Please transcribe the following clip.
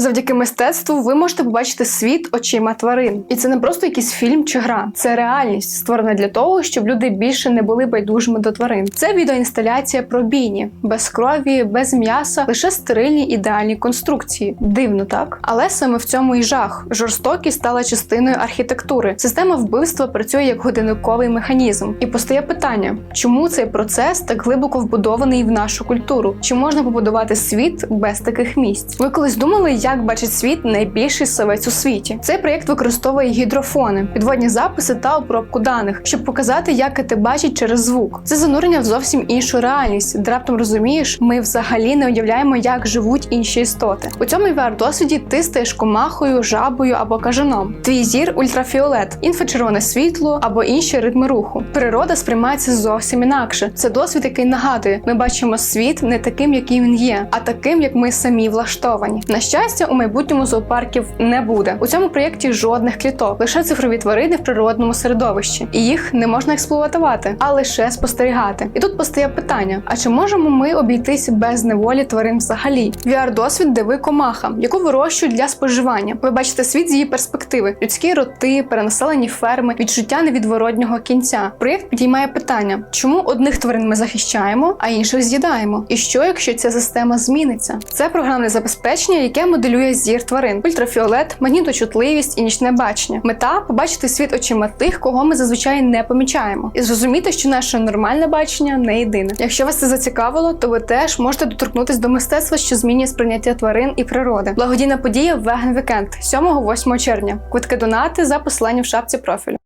Завдяки мистецтву ви можете побачити світ очима тварин. І це не просто якийсь фільм чи гра, це реальність, створена для того, щоб люди більше не були байдужими до тварин. Це відеоінсталяція про бійні, без крові, без м'яса, лише стерильні ідеальні конструкції. Дивно, так? Але саме в цьому і жах. Жорстокість стала частиною архітектури. Система вбивства працює як годинниковий механізм. І постає питання, чому цей процес так глибоко вбудований в нашу культуру? Чи можна побудувати світ без таких місць? Ви колись думали, як бачить світ найбільший совець у світі? Цей проєкт використовує гідрофони, підводні записи та обробку даних, щоб показати, як КТ бачить через звук. Це занурення в зовсім іншу реальність, де раптом розумієш, ми взагалі не уявляємо, як живуть інші істоти. У цьому vr досвіді ти стаєш комахою, жабою або кажаном. Твій зір ультрафіолет, інфрачервоне світло або інші ритми руху. Природа сприймається зовсім інакше. Це досвід, який нагадує, ми бачимо світ не таким, який він є, а таким, як ми самі влаштовані. На щастя, у майбутньому зоопарків не буде. У цьому проєкті жодних кліток, лише цифрові тварини в природному середовищі, і їх не можна експлуатувати, а лише спостерігати. І тут постає питання: а чи можемо ми обійтись без неволі тварин взагалі? vr досвід, де ви комаха, яку вирощують для споживання. Ви бачите світ з її перспективи: людські роти, перенаселені ферми, відчуття невідворотнього кінця. Проєкт підіймає питання, чому одних тварин ми захищаємо, а інших з'їдаємо? І що, якщо ця система зміниться? Це програмне забезпечення, яке моделює зір тварин, ультрафіолет, магніточутливість і нічне бачення. Мета побачити світ очима тих, кого ми зазвичай не помічаємо, і зрозуміти, що наше нормальне бачення не єдине. Якщо вас це зацікавило, то ви теж можете доторкнутись до мистецтва, що змінює сприйняття тварин і природи. Благодійна подія Веген Вікенд 7-8 червня. Квитки донати за посиланням в шапці профілю.